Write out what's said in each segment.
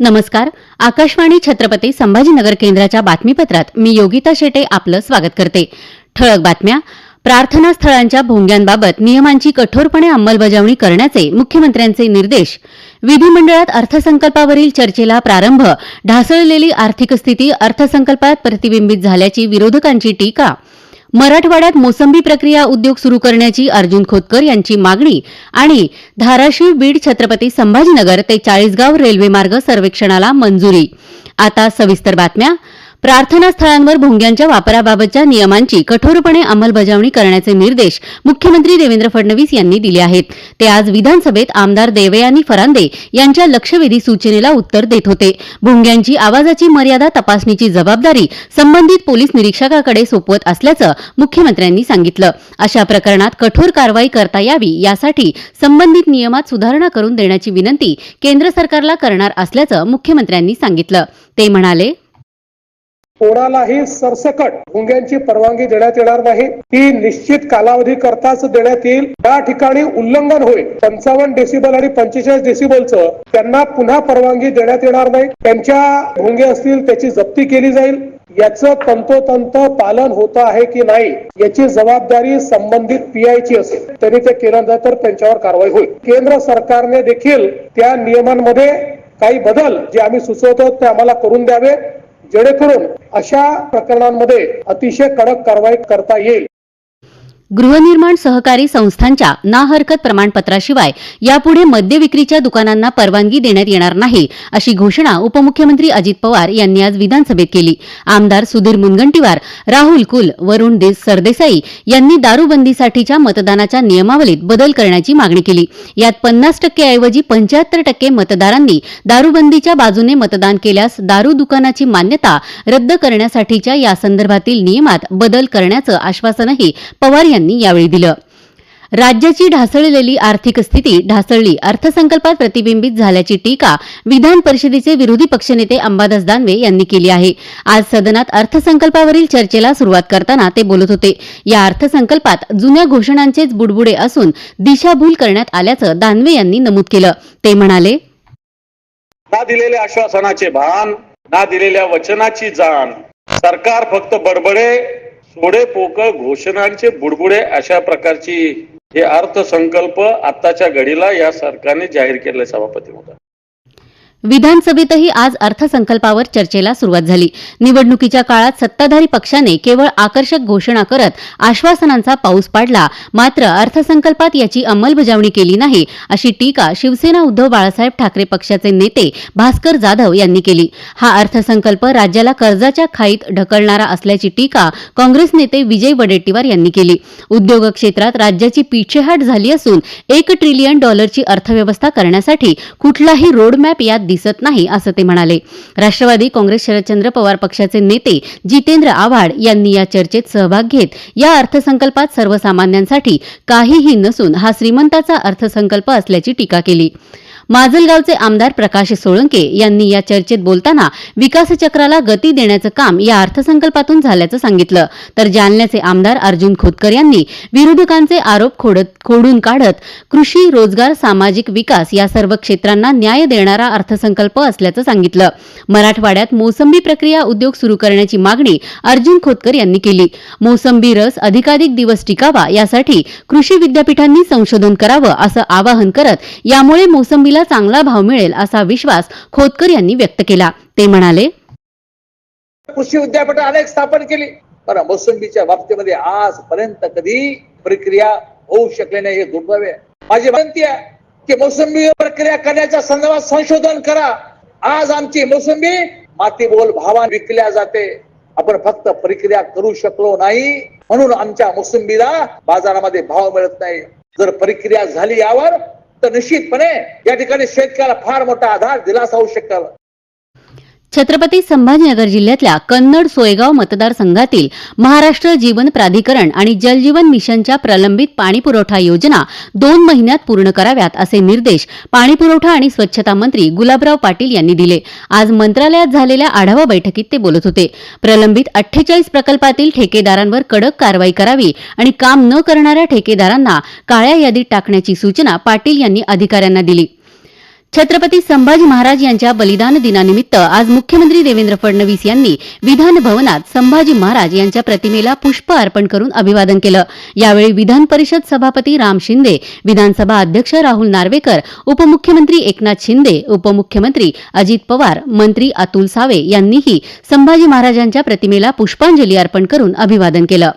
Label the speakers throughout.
Speaker 1: नमस्कार आकाशवाणी छत्रपती संभाजीनगर केंद्राच्या बातमीपत्रात मी योगिता शेटे आपलं स्वागत करते. ठळक बातम्या प्रार्थना स्थळांच्या भोंग्यांबाबत नियमांची कठोरपणे अंमलबजावणी करण्याचे मुख्यमंत्र्यांचे निर्देश. विधिमंडळात अर्थसंकल्पावरील चर्चेला प्रारंभ ढासळलेली आर्थिक स्थिती अर्थसंकल्पात प्रतिबिंबित झाल्याची विरोधकांची टीका. मराठवाड्यात मोसंबी प्रक्रिया उद्योग सुरू करण्याची अर्जुन खोतकर यांची मागणी आणि धाराशिव बीड छत्रपती संभाजीनगर ते चाळीसगाव रेल्वेमार्ग सर्वेक्षणाला मंजुरी. आता सविस्तर बातम्या प्रार्थना स्थळांवर भोंग्यांच्या वापराबाबतच्या नियमांची कठोरपणे अंमलबजावणी करण्याचे निर्देश मुख्यमंत्री देवेंद्र फडणवीस यांनी दिले आहेत. ते आज विधानसभेत आमदार देवयानी फरांदे यांच्या लक्षवेधी सूचनेला उत्तर देत होते. भोंग्यांची आवाजाची मर्यादा तपासणीची जबाबदारी संबंधित पोलीस निरीक्षकाकडे सोपवत असल्याचं मुख्यमंत्र्यांनी सांगितलं. अशा प्रकरणात कठोर कारवाई करता यावी यासाठी संबंधित नियमात सुधारणा करून देण्याची विनंती केंद्र सरकारला करणार असल्याचं मुख्यमंत्र्यांनी सांगितलं. ते म्हणाले
Speaker 2: कोणालाही सरसकट गुंग्यांची परवानगी देण्यात येणार नाही. ती निश्चित कालावधी करताच देण्यात येईल. त्या ठिकाणी उल्लंघन होईल. पंचावन्न डेसिबल आणि पंचेचाळीस डेसिबलचं त्यांना पुन्हा परवानगी देण्यात येणार नाही. त्यांच्या भोंगे असतील त्याची जप्ती केली जाईल. याचं तंतोतंत पालन होत आहे की नाही याची जबाबदारी संबंधित पीआयची असेल. त्यांनी ते केलं नाही तर त्यांच्यावर कारवाई होईल. केंद्र सरकारने देखील त्या नियमांमध्ये काही बदल जे आम्ही सुचवतो ते आम्हाला करून द्यावे. जेणेकरून अशा प्रकरणांमध्ये अतिशय कडक कारवाई करता येईल.
Speaker 1: गृहनिर्माण सहकारी संस्थांच्या ना हरकत प्रमाणपत्राशिवाय यापुढे मद्य विक्रीच्या दुकानांना परवानगी देण्यात येणार नाही अशी घोषणा उपमुख्यमंत्री अजित पवार यांनी आज विधानसभेत केली. आमदार सुधीर मुनगंटीवार राहुल कुल वरुण सरदेसाई यांनी दारूबंदीसाठीच्या मतदानाच्या नियमावलीत बदल करण्याची मागणी केली. यात पन्नास टक्के ऐवजी पंच्याहत्तर टक्के मतदारांनी दारूबंदीच्या बाजूने मतदान केल्यास दारू दुकानाची मान्यता रद्द करण्यासाठीच्या या संदर्भातील नियमात बदल करण्याचं आश्वासनही पवार यांनी यावेळी दिलं. राज्याची ढासळलेली आर्थिक स्थिती ढासळली. अर्थसंकल्पात प्रतिबिंबित झाल्याची टीका विधान परिषदेचे विरोधी पक्षनेते अंबादास दानवे यांनी केली आहे. आज सदनात अर्थसंकल्पावरील चर्चेला सुरुवात करताना ते बोलत होते. या अर्थसंकल्पात जुन्या घोषणांचेच बुडबुडे असून दिशाभूल करण्यात आल्याचं दानवे यांनी नमूद केलं. ते म्हणाले
Speaker 3: ना दिलेल्या आश्वासनाचे भान ना दिलेल्या वचनाची जाण. सरकार फक्त बडबडे थोडे पोक घोषणांचे बुडबुडे अशा प्रकारची हे अर्थसंकल्प आताच्या घडीला या सरकारने जाहीर केले सभापती होता
Speaker 1: विधानसभेतही आज अर्थसंकल्पावर चर्चेला सुरुवात झाली. निवडणुकीच्या काळात सत्ताधारी पक्षाने केवळ आकर्षक घोषणा करत आश्वासनांचा पाऊस पाडला. मात्र अर्थसंकल्पात याची अंमलबजावणी केली नाही अशी टीका शिवसेना उद्धव बाळासाहेब ठाकरे पक्षाचे नेते भास्कर जाधव यांनी केली. हा अर्थसंकल्प राज्याला कर्जाच्या खाईत ढकलणारा असल्याची टीका काँग्रेस नेते विजय वडेट्टीवार यांनी केली. उद्योग क्षेत्रात राज्याची पिछेहाट झाली असून एक ट्रिलियन डॉलरची अर्थव्यवस्था करण्यासाठी कुठलाही रोडमॅप यात दिसत नाही असं ते म्हणाले. राष्ट्रवादी काँग्रेस शरदचंद्र पवार पक्षाचे नेते जितेंद्र आव्हाड यांनी या चर्चेत सहभाग घेत या अर्थसंकल्पात सर्वसामान्यांसाठी काहीही नसून हा श्रीमंताचा अर्थसंकल्प असल्याची टीका केली. माजलगावचे आमदार प्रकाश सोळंके यांनी या चर्चेत बोलताना विकासचक्राला गती देण्याचं काम या अर्थसंकल्पातून झाल्याचं सांगितलं. तर जालन्याचे आमदार अर्जुन खोतकर यांनी विरोधकांचे आरोप खोडत खोडून काढत कृषी रोजगार सामाजिक विकास या सर्व क्षेत्रांना न्याय देणारा अर्थसंकल्प असल्याचं सांगितलं. मराठवाड्यात मोसंबी प्रक्रिया उद्योग सुरू करण्याची मागणी अर्जुन खोतकर यांनी केली. मोसंबी रस अधिकाधिक दिवस टिकावा यासाठी कृषी विद्यापीठांनी संशोधन करावं असं आवाहन करत यामुळे मोसंबीला चांगला भाव मिळेल असा विश्वास खोतकर यांनी व्यक्त केला. ते म्हणाले
Speaker 4: कृषी विद्यापीठ अनेक स्थापन केली पण मोसंबीच्या बाबतीमध्ये आजपर्यंत कधी प्रक्रिया होऊ शकले नाही हे दुर्दैव आहे. माझी विनंती आहे की मोसंबी प्रक्रिया करण्याच्या संदर्भात संशोधन करा. आज आमची मोसंबी मातीबोल भावान विकल्या जाते. आपण फक्त प्रक्रिया करू शकलो नाही म्हणून आमच्या मोसंबीला बाजारामध्ये भाव मिळत नाही. जर प्रक्रिया झाली यावर तर निश्चितपणे या ठिकाणी शेतकऱ्याला फार मोठा आधार दिलासा होऊ शकेल
Speaker 1: छत्रपती संभाजीनगर जिल्ह्यातल्या कन्नड सोयगाव मतदारसंघातील महाराष्ट्र जीवन प्राधिकरण आणि जलजीवन मिशनच्या प्रलंबित पाणीपुरवठा योजना दोन महिन्यात पूर्ण कराव्यात असे निर्देश पाणीपुरवठा आणि स्वच्छता मंत्री गुलाबराव पाटील यांनी दिले. आज मंत्रालयात झालेल्या आढावा बैठकीत ते बोलत होते. प्रलंबित अठ्ठेचाळीस प्रकल्पातील ठेकेदारांवर कडक कारवाई करावी आणि काम न करणाऱ्या ठेकेदारांना काळ्या यादीत टाकण्याची सूचना पाटील यांनी अधिकाऱ्यांना दिली. छत्रपती संभाजी महाराज यांच्या बलिदान दिनानिमित्त आज मुख्यमंत्री देवेंद्र फडणवीस यांनी विधान भवनात संभाजी महाराज यांच्या प्रतिमेला पुष्प अर्पण करून अभिवादन केलं. यावेळी विधान परिषद सभापती राम शिंदे विधानसभा अध्यक्ष राहुल नार्वेकर उपमुख्यमंत्री एकनाथ शिंदे उपमुख्यमंत्री अजित पवार मंत्री अतुल सावे यांनीही संभाजी महाराजांच्या प्रतिमेला पुष्पांजली अर्पण करून अभिवादन केलं.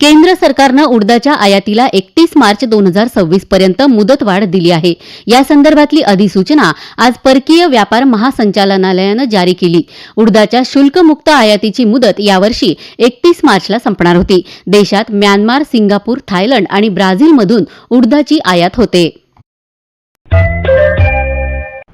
Speaker 1: केंद्र सरकारनं उडदाच्या आयातीला एकतीस मार्च दोन हजार सव्वीस पर्यंत मुदतवाढ दिली आहे. या संदर्भातली अधिसूचना आज परकीय व्यापार महासंचालनालयानं जारी केली. उडदाच्या शुल्कमुक्त आयातीची मुदत यावर्षी एकतीस मार्चला संपणार होती. देशात म्यानमार सिंगापूर थायलंड आणि ब्राझीलमधून उडदाची आयात होते.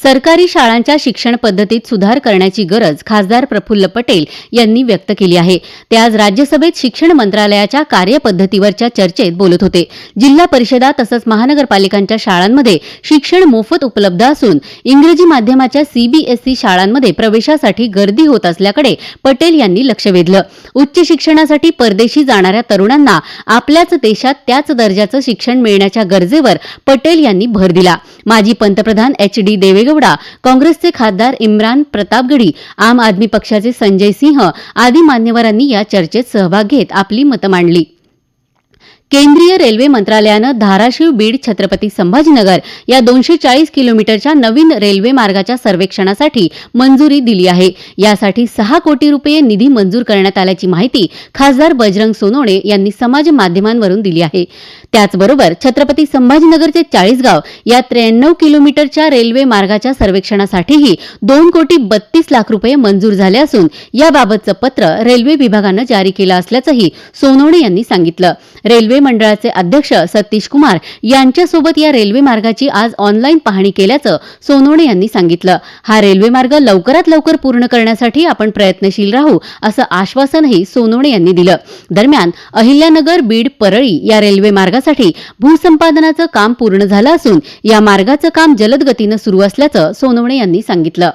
Speaker 1: सरकारी शाळांच्या शिक्षण पद्धतीत सुधार करण्याची गरज खासदार प्रफुल्ल पटेल यांनी व्यक्त केली आहे. ते आज राज्यसभेत शिक्षण मंत्रालयाच्या कार्यपद्धतीवरच्या चर्चेत बोलत होते. जिल्हा परिषदा तसंच महानगरपालिकांच्या शाळांमध्ये शिक्षण मोफत उपलब्ध असून इंग्रजी माध्यमाच्या सीबीएसई शाळांमध्ये प्रवेशासाठी गर्दी होत असल्याकडे पटेल यांनी लक्ष वेधलं. उच्च शिक्षणासाठी परदेशी जाणाऱ्या तरुणांना आपल्याच देशात त्याच दर्जाचं शिक्षण मिळण्याच्या गरजेवर पटेल यांनी भर दिला. माजी पंतप्रधान एच डी देवे देवेगौडा काँग्रेसचे खासदार इम्रान प्रतापगडी आम आदमी पक्षाचे संजय सिंह आदी मान्यवरांनी या चर्चेत सहभाग घेत आपली मतं मांडली. केंद्रीय रेल्वे मंत्रालयानं धाराशिव बीड छत्रपती संभाजीनगर या दोनशे चाळीस किलोमीटरच्या नवीन रेल्वे मार्गाच्या सर्वेक्षणासाठी मंजुरी दिली आहे. यासाठी सहा कोटी रुपये निधी मंजूर करण्यात आल्याची माहिती खासदार बजरंग सोनवणे यांनी समाज माध्यमांवरून दिली आहे. त्याचबरोबर छत्रपती संभाजीनगरचे चाळीसगाव या त्र्याण्णव किलोमीटरच्या रेल्वे मार्गाच्या सर्वेक्षणासाठीही दोन कोटी बत्तीस लाख रुपये मंजूर झाले असून याबाबतचं पत्र रेल्वे विभागानं जारी केलं असल्याचंही सोनवणे यांनी सांगितलं. रेल्वे मंडळाचे अध्यक्ष सतीश कुमार यांच्यासोबत या रेल्वे मार्गाची आज ऑनलाईन पाहणी केल्याचं सोनवणे यांनी सांगितलं. हा रेल्वे मार्ग लवकरात लवकर पूर्ण करण्यासाठी आपण प्रयत्नशील राहू असं आश्वासनही सोनवणे यांनी दिलं. दरम्यान अहिल्यानगर बीड परळी या रेल्वे मार्गासाठी भूसंपादनाचं काम पूर्ण झालं असून या मार्गाचं काम जलद गतीनं सुरू असल्याचं सोनवणे यांनी सांगितलं.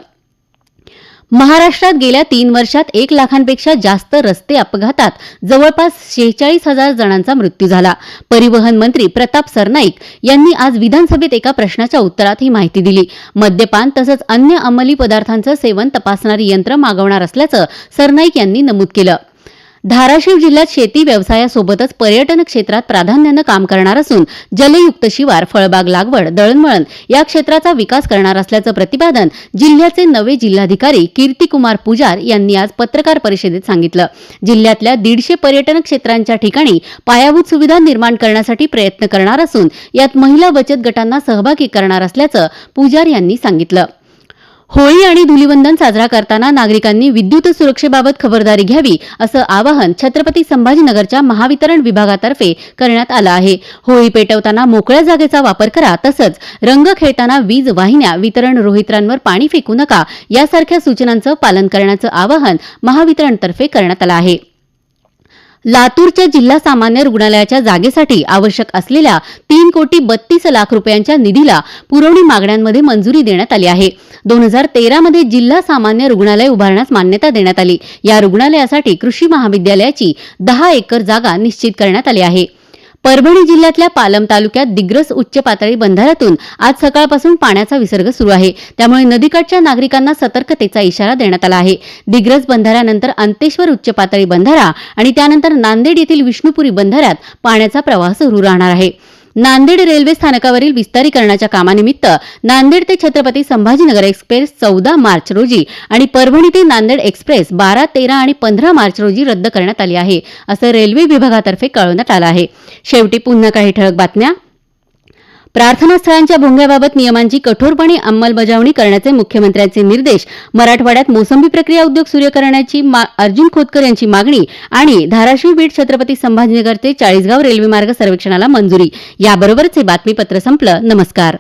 Speaker 1: महाराष्ट्रात गेल्या तीन वर्षात एक लाखांपेक्षा जास्त रस्ते अपघातात जवळपास शेहेचाळीस हजार जणांचा मृत्यू झाला. परिवहन मंत्री प्रताप सरनाईक यांनी आज विधानसभेत एका प्रश्नाच्या उत्तरात ही माहिती दिली. मद्यपान तसंच अन्य अंमली पदार्थांचं सेवन तपासणारी यंत्र मागवणार असल्याचं सरनाईक यांनी नमूद केलं. धाराशिव जिल्ह्यात शेती व्यवसायासोबतच पर्यटन क्षेत्रात प्राधान्यानं काम करणार असून जलयुक्त शिवार फळबाग लागवड दळणवळण या क्षेत्राचा विकास करणार असल्याचं प्रतिपादन जिल्ह्याचे नवे जिल्हाधिकारी कीर्तिकुमार पुजार यांनी आज पत्रकार परिषदेत सांगितलं. जिल्ह्यातल्या दीडशे पर्यटन क्षेत्रांच्या ठिकाणी पायाभूत सुविधा निर्माण करण्यासाठी प्रयत्न करणार असून यात महिला बचत गटांना सहभागी करणार असल्याचं पुजार यांनी सांगितलं. होळी आणि धुलीवंदन साजरा करताना नागरिकांनी विद्युत सुरक्षेबाबत खबरदारी घ्यावी असं आवाहन छत्रपती संभाजीनगरच्या महावितरण विभागातर्फे करण्यात आलं आहे. होळी पेटवताना मोकळ्या जागेचा वापर करा तसंच रंग खेळताना वीज वाहिन्या वितरण रोहित्रांवर पाणी फेकू नका यासारख्या सूचनांचं पालन करण्याचं आवाहन महावितरणतर्फे करण्यात आलं आहे. लातूरच्या जिल्हा सामान्य रुग्णालयाच्या जागेसाठी आवश्यक असलेल्या तीन कोटी बत्तीस लाख रुपयांच्या निधीला पुरवणी मागण्यांमध्ये मंजुरी देण्यात आली आहे. दोन हजार तेरामध्ये जिल्हा सामान्य रुग्णालय उभारण्यास मान्यता देण्यात आली. या रुग्णालयासाठी कृषी महाविद्यालयाची दहा एकर जागा निश्चित करण्यात आली आहे. परभणी जिल्ह्यातल्या पालम तालुक्यात दिग्रस उच्च पातळी बंधाऱ्यातून आज सकाळपासून पाण्याचा विसर्ग सुरू आहे. त्यामुळे नदीकाठच्या नागरिकांना सतर्कतेचा इशारा देण्यात आला आहे. दिग्रस बंधाऱ्यानंतर अंतेश्वर उच्च पातळी बंधारा आणि त्यानंतर नांदेड येथील विष्णुपुरी बंधाऱ्यात पाण्याचा प्रवाह सुरू राहणार आहे. नांदेड रेल्वे स्थानकावरील विस्तारीकरणाच्या कामानिमित्त नांदेड ते छत्रपती संभाजीनगर एक्सप्रेस चौदा मार्च रोजी आणि परभणी ते नांदेड एक्सप्रेस बारा तेरा आणि पंधरा मार्च रोजी रद्द करण्यात आली आहे असं रेल्वे विभागातर्फे कळवण्यात आलं आहे. शेवटी पुन्हा काही ठळक बातम्या. प्रार्थनास्थळांच्या भोंग्याबाबत नियमांची कठोरपणे अंमलबजावणी करण्याचे मुख्यमंत्र्यांचे निर्देश मराठवाड्यात मोसंबी प्रक्रिया उद्योग सुरू करण्याची अर्जुन खोतकर यांची मागणी आणि धाराशिव बीड छत्रपती संभाजीनगर ते चाळीसगाव रेल्वे मार्ग सर्वेक्षणाला मंजुरी. याबरोबरच हे बातमीपत्र संपलं. नमस्कार.